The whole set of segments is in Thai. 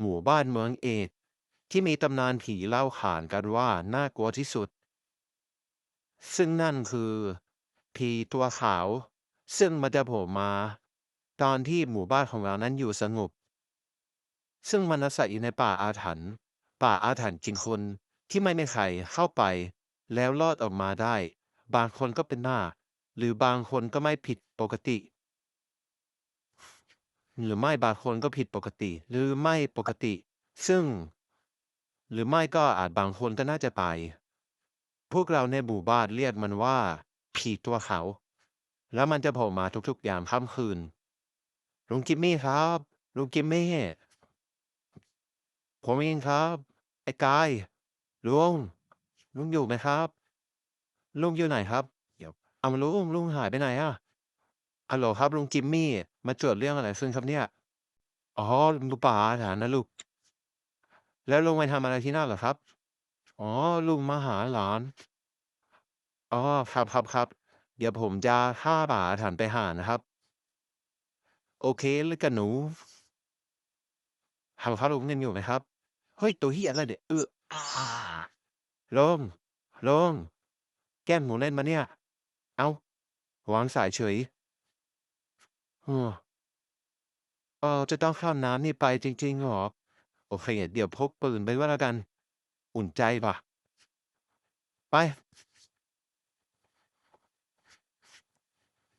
หมู่บ้านเมืองเอกที่มีตำนานผีเล่าขานกันว่าน่ากลัวที่สุด ซึ่งนั่นคือ ผีตัวขาว ซึ่งมันจะโผล่มา ตอนที่หมู่บ้านของเรานั้นอยู่สงบ ซึ่งมันอาศัยอยู่ในป่าอาถรรพ์ป่าอาถรรพ์กินคนที่ไม่มีใครเข้าไป แล้วรอดออกมาได้ บางคนก็เป็นหน้า หรือบางคนก็ไม่ผิดปกติ หรือไม่บางคนก็ผิดปกติ หรือไม่ปกติ ซึ่ง หรือไม่ก็อาจบางคนก็น่าจะไป พวกเราในหมู่บ้านเรียกมันว่า ผีตัวเขา แล้วมันจะโผล่มาทุกๆยามค่ำคืนลุงกิมมี่ครับลุงกิมมี่ผมเองครับ ไอ้กายลุงลุงอยู่ไหมครับ ลุงอยู่ไหนครับ เดี๋ยวเอามาลุงลุงหายไปไหนอะ ฮัลโหลครับลุงจิมมี่ มาตรวจเรื่องอะไรขึ้นครับเนี่ย อ๋อลุงป่าถามนะลูก แล้วลุงไปทำอะไรที่นั่นเหรอครับ อ๋อลุงมาหาหลาน อ๋อครับครับครับ เดี๋ยวผมจะพาป่าถานไปหานะครับ โอเคเลยกันหนูฮัลโหลครับลุงยังอยู่ไหมครับ เฮ้ยตัวเหี้ยอะไรเนี่ยเอออาลุงลุงแกล้งหนูเล่นมาเนี่ย เอ้าวางสายเฉย ออเออจะต้องเข้าน้ำนี่ไปจริงๆหรอ โอเค เดี๋ยวพกปืนไปด้วยแล้วกัน อุ่นใจป่ะ ไป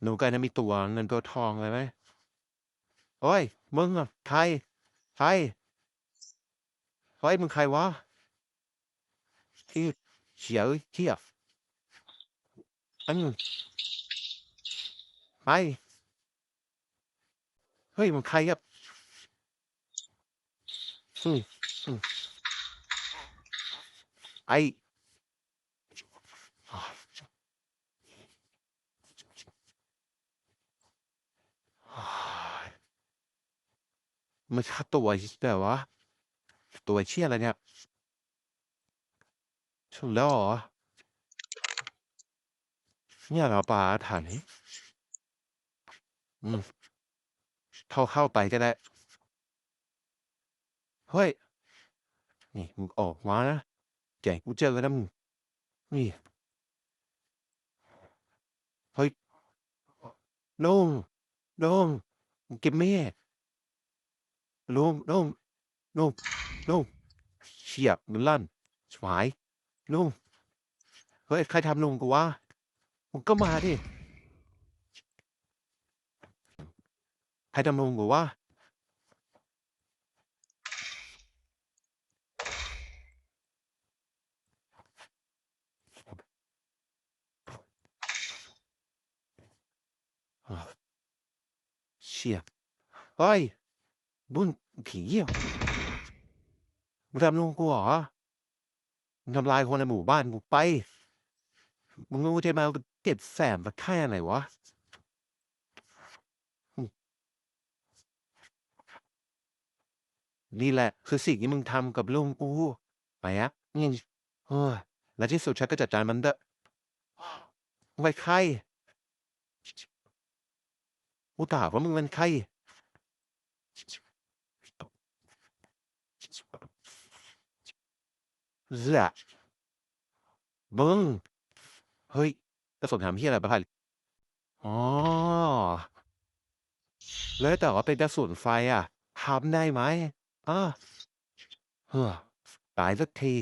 หนูก็จะมีตัวเงินตัวทองอะไรไหมโอ้ย มึงอะใครใครเฮ้ยมึงใครวะที่เฉียวเทียบอันนี้ไป ฮ้ยมึงใครครับอืมอืมไอมันฆ่าตัวแต่วะตัวเชี่ยอะไรเนี่ยถูกแล้วเหรอเนี่ยเราป่าอาถรรพ์อืม เข้าเข้าไปก็ได้ เฮ้ย นี่มึงออกมานะแก่กูเจอกันนะมึงนี่ เฮ้ยลุงลุงมึงเก็บแม่ลุงลุงลุงลุงเฉียบมันลั่นสวายลุงเฮ้ยใครทำลุงกูวะมึงก็มาดิ ใครทำลุงกูวะเชี่ยเฮ้ยบุญผีมึงทำลุงกูเหรอมึงทำลายคนในหมู่บ้านกูไปมึงรู้ใช่ไหมว่าเจ็บแสบมาแค่ไหนวะอืม นี่แหละ คือสิ่งที่มึงทำกับลุงกูไปอะนี่เฮ้ยและที่สุดฉันก็จัดการมันได้มึงเป็นใครกูถามว่ามึงเป็นใครเหี้ยมึงเฮ้ยกระสุนถามเหี้ยอะไรไปพันอ๋อแล้วแต่ว่าเป็นกระสุนไฟอะทำได้ไหม อาเฮ้อตายสักที